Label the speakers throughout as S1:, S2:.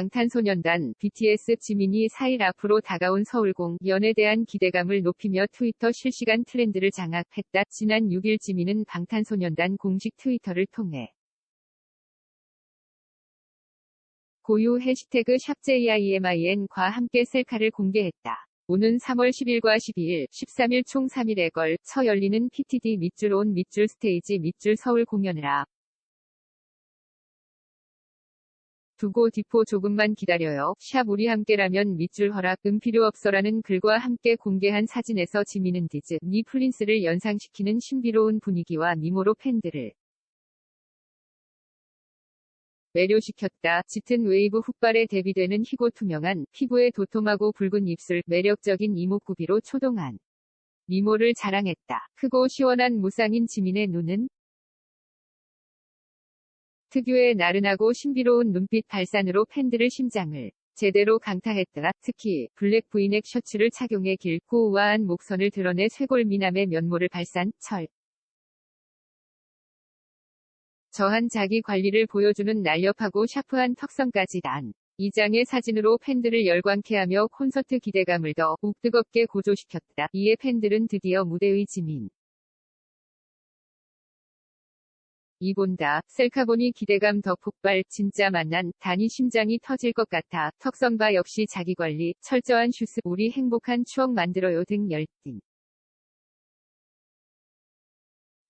S1: 방탄소년단 BTS 지민이 4일 앞으로 다가온 서울공 연에 대한 기대감을 높이며 트위터 실시간 트렌드를 장악했다. 지난 6일 지민은 방탄소년단 공식 트위터를 통해 고유 해시태그 샵JIMIN과 함께 셀카를 공개했다. 오는 3월 10일과 12일, 13일 총 3일에 걸쳐 열리는 PTD 밑줄 온 밑줄 스테이지 밑줄 서울 공연을 앞. 두고 디포 조금만 기다려요. 샵 우리 함께라면 밑줄 허락 음 필요 없어라는 글과 함께 공개한 사진에서 지민은 디즈 니 플린스를 연상시키는 신비로운 분위기와 미모로 팬들을 매료시켰다. 짙은 웨이브 훅발에 대비되는 희고 투명한 피부의 도톰하고 붉은 입술, 매력적인 이목구비로 초동한 미모를 자랑했다. 크고 시원한 무쌍인 지민의 눈은 특유의 나른하고 신비로운 눈빛 발산으로 팬들의 심장을 제대로 강타했다. 특히 블랙 브이넥 셔츠를 착용해 길고 우아한 목선을 드러내 쇄골 미남의 면모를 발산, 철. 저한 자기 관리를 보여주는 날렵하고 샤프한 턱선까지 단. 이 장의 사진으로 팬들을 열광케 하며 콘서트 기대감을 더욱 뜨겁게 고조시켰다. 이에 팬들은 드디어 무대의 지민. 이본다. 셀카 보니 기대감 더 폭발. 진짜 만난. 단이 심장이 터질 것 같아. 턱선바 역시 자기 관리. 철저한 슈스. 우리 행복한 추억 만들어요 등 열띤.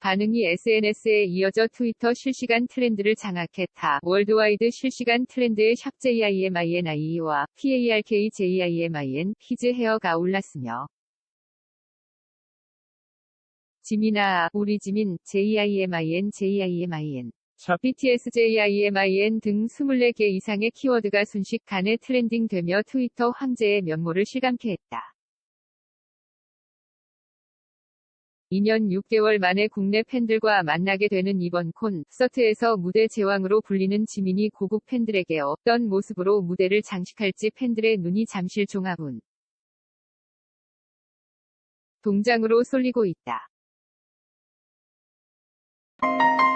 S1: 반응이 SNS에 이어져 트위터 실시간 트렌드를 장악했다. 월드와이드 실시간 트렌드의 샵 JIMINI와 PARK JIMIN 히즈 헤어가 올랐으며 지민아, 우리 지민, JIMIN JIMIN BTS JIMIN 등 24개 이상의 키워드가 순식간에 트렌딩되며 트위터 황제의 면모를 실감케 했다. 2년 6개월 만에 국내 팬들과 만나게 되는 이번 콘서트에서 무대 제왕으로 불리는 지민이 고국 팬들에게 어떤 모습으로 무대를 장식할지 팬들의 눈이 잠실 종합은 동장으로 쏠리고 있다. Thank you.